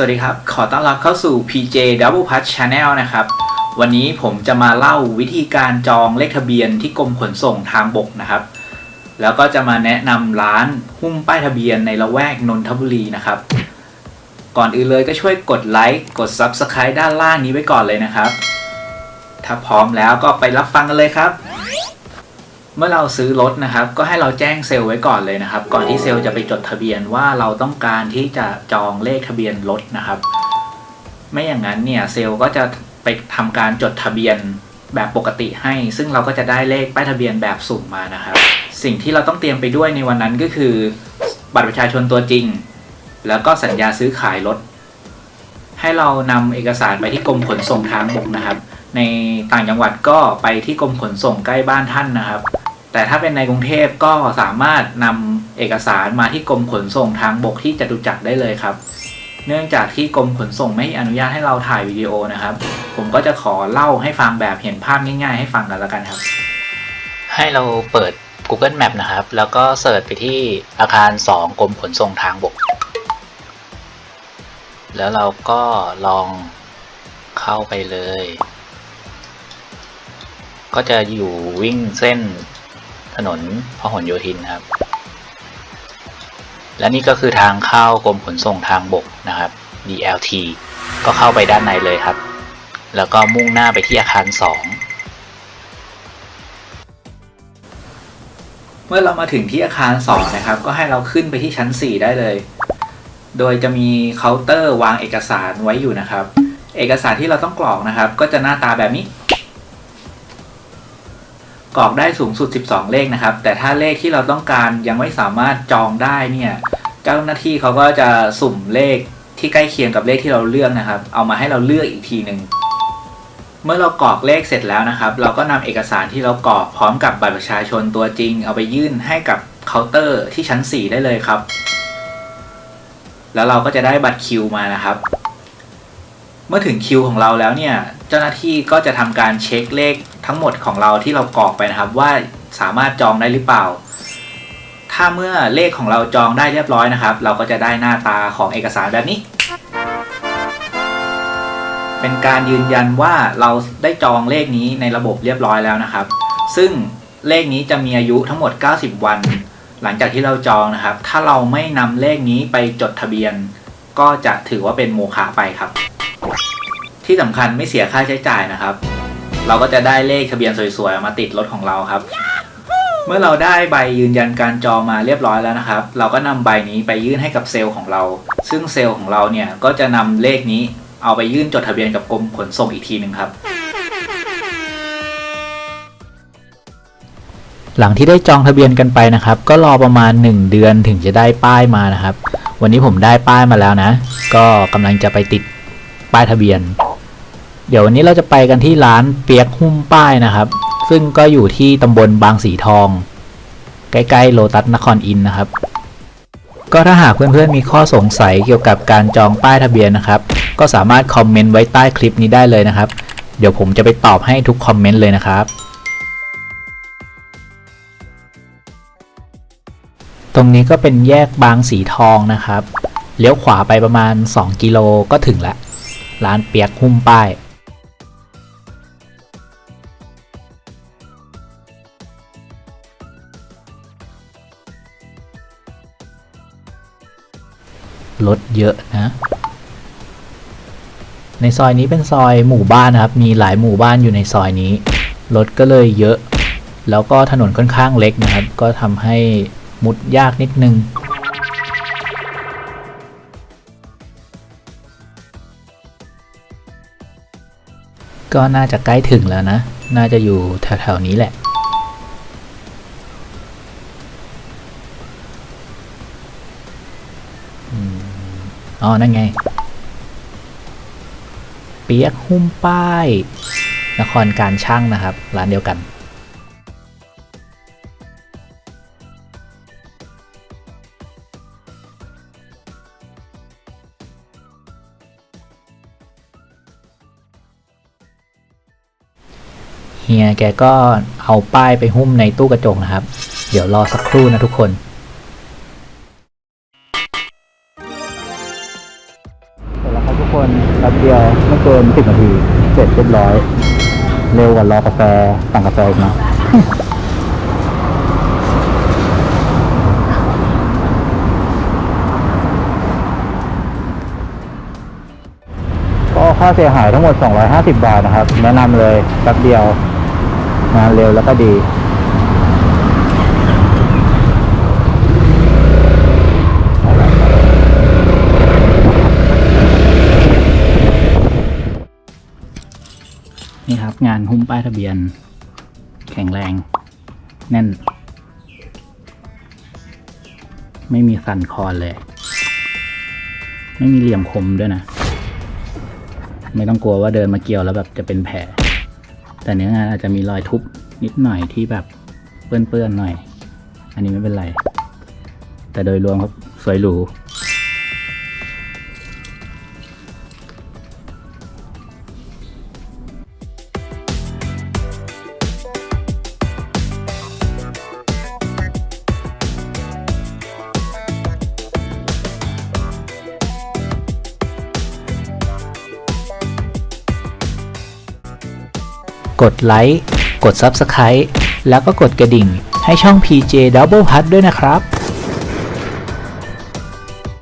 สวัสดีครับ ขอต้อนรับเข้าสู่ PJ Double Plus Channel นะครับ วันนี้ผมจะมาเล่าวิธีการจองเลขทะเบียนที่กรมขนส่งทางบกนะครับ แล้วก็จะมาแนะนำร้านหุ้มป้ายทะเบียนในละแวกนนทบุรีนะครับ ก่อนอื่นเลยก็ช่วยกดไลค์ กด Subscribe ด้านล่างนี้ไว้ก่อนเลยนะครับ ถ้าพร้อมแล้วก็ไปรับฟังกันเลยครับ เมื่อเราซื้อรถนะครับ ก็ให้เราแจ้งเซลล์ไว้ก่อนเลยนะครับ ก่อนที่เซลล์จะไปจดทะเบียนว่าเราต้องการที่จะจองเลขทะเบียนรถนะครับ ไม่อย่างนั้นเนี่ยเซลล์ก็จะไปทำการจดทะเบียนแบบปกติให้ ซึ่งเราก็จะได้เลขป้ายทะเบียนแบบสุ่มมานะครับ สิ่งที่เราต้องเตรียมไปด้วยในวันนั้นก็คือ บัตรประชาชนตัวจริง แล้วก็สัญญาซื้อขายรถ ให้เรานำเอกสารไปที่กรมขนส่งทางบกนะครับ ในต่างจังหวัดก็ไปที่กรมขนส่งใกล้บ้านท่านนะครับ แต่ถ้าเป็นในกรุงเทพก็สามารถนำเอกสารมาที่กรมขนส่งทางบกที่จตุจักรได้เลยครับ เนื่องจากที่กรมขนส่งไม่อนุญาตให้เราถ่ายวิดีโอนะครับ ผมก็จะขอเล่าให้ฟังแบบเห็นภาพง่าย ๆ ให้ฟังกันแล้วกันครับ ให้เราเปิด Google Map นะครับ แล้วก็เสิร์ชไปที่อาคาร 2กรมขนส่งทางบก แล้วเราก็ลองเข้าไปเลย ก็จะอยู่วิ่งเส้น ถนนพหลโยธินครับ และนี่ก็คือทางเข้ากรมขนส่งทางบกนะครับ DLT ก็เข้าไปด้านในเลยครับ แล้วก็มุ่งหน้าไปที่อาคาร 2 เมื่อเรามาถึงที่อาคาร 2 นะครับ ก็ให้เราขึ้นไปที่ชั้น 4 ได้เลย โดยจะมีเคาน์เตอร์วางเอกสารไว้อยู่นะครับ เอกสารที่เราต้องกรอกนะครับ ก็จะหน้าตาแบบนี้ กรอกได้สูงสุด 12 เลขนะครับ แต่ถ้าเลขที่เราต้องการยังไม่สามารถจองได้เนี่ยเจ้าหน้าที่เขาก็จะสุ่มเลขที่ใกล้เคียงกับเลขที่เราเลือกนะครับ เอามาให้เราเลือกอีกทีหนึ่งเมื่อเรากรอกเลขเสร็จแล้วนะครับ เราก็นำเอกสารที่เรากรอกพร้อมกับบัตรประชาชนตัวจริง เอาไปยื่นให้กับเคาน์เตอร์ที่ชั้น 4 ได้เลยครับ แล้วเราก็จะได้บัตรคิวมานะครับ เมื่อถึงคิวของเราแล้วเนี่ย เจ้าหน้าที่ก็จะทำการเช็คเลขทั้งหมดของเราที่เรากรอกไปนะครับ ว่าสามารถจองได้หรือเปล่า ถ้าเมื่อเลขของเราจองได้เรียบร้อยนะครับ เราก็จะได้หน้าตาของเอกสารแบบนี้ เป็นการยืนยันว่าเราได้จองเลขนี้ในระบบเรียบร้อยแล้วนะครับ ซึ่งเลขนี้จะมีอายุทั้งหมด 90 วัน หลังจากที่เราจองนะครับ ถ้าเราไม่นำเลขนี้ไปจดทะเบียน ก็จะถือว่าเป็นโมฆะไปครับ ที่สำคัญไม่เสียค่าใช้จ่ายนะครับ เราก็จะได้เลขทะเบียนสวยๆมาติดรถของเราครับ เมื่อเราได้ใบยืนยันการจองมาเรียบร้อยแล้วนะครับ เราก็นำใบนี้ไปยื่นให้กับเซลล์ของเรา ซึ่งเซลล์ของเราเนี่ยก็จะนำเลขนี้เอาไปยื่นจดทะเบียนกับกรมขนส่งอีกทีหนึ่งครับ หลังที่ได้จองทะเบียนกันไปนะครับ ก็รอประมาณ 1 เดือนถึงจะได้ป้ายมานะครับ วันนี้ผมได้ป้ายมาแล้วนะ ก็กำลังจะไปติดป้ายทะเบียน เดี๋ยววันนี้เราจะไปกันที่ร้านเปียกหุ้มป้ายนะครับ ซึ่งก็อยู่ที่ตำบลบางสีทอง ใกล้ๆโลตัสนครอินนะครับ ก็ถ้าหากเพื่อนๆมีข้อสงสัยเกี่ยวกับการจองป้ายทะเบียนนะครับ ก็สามารถคอมเมนต์ไว้ใต้คลิปนี้ได้เลยนะครับ เดี๋ยวผมจะไปตอบให้ทุกคอมเมนต์เลยนะครับ ตรงนี้ก็เป็นแยกบางสีทองนะครับ เลี้ยวขวาไปประมาณ 2 กิโลก็ถึงล้วร้านเปียกหุ้มป้าย รถเยอะนะ ในซอยนี้เป็นซอยหมู่บ้านนะครับ มีหลายหมู่บ้านอยู่ในซอยนี้ รถก็เลยเยอะ แล้วก็ถนนค่อนข้างเล็กนะครับ ก็ทำให้มุดยากนิดนึงก็น่าจะใกล้ถึงแล้วนะ น่าจะอยู่แถวๆนี้แหละ อ๋อ นั่นไง เปียกหุ้มป้าย นครการช่างนะครับ ร้านเดียวกัน เฮียแกก็เอาป้ายไปหุ้มในตู้กระจกนะครับ เดี๋ยวรอสักครู่นะทุกคน เสร็จแล้วป๊บเดียวไม่เกินสิบนาที เสร็จเรียบร้อย เร็วกว่ารอกาแฟสั่งกาแฟอีกนะก็ค่าเสียหายทั้งหมด 250 บาทนะครับ แนะนำเลยแป๊บเดียวงานเร็วแล้วก็ดี นี่ครับ งานหุ้มป้ายทะเบียน แข็งแรง แน่น ไม่มีสั่นคลอนเลย ไม่มีเหลี่ยมคมด้วยนะ ไม่ต้องกลัวว่าเดินมาเกี่ยวแล้วแบบจะเป็นแผล แต่เนื้องานอาจจะมีรอยทุบนิดหน่อยที่แบบเปื้อนๆหน่อย อันนี้ไม่เป็นไร แต่โดยรวมครับสวยหรู กดไลค์ กด Subscribe แล้วก็กดกระดิ่ง ให้ช่อง PJ Double Plus ด้วยนะครับ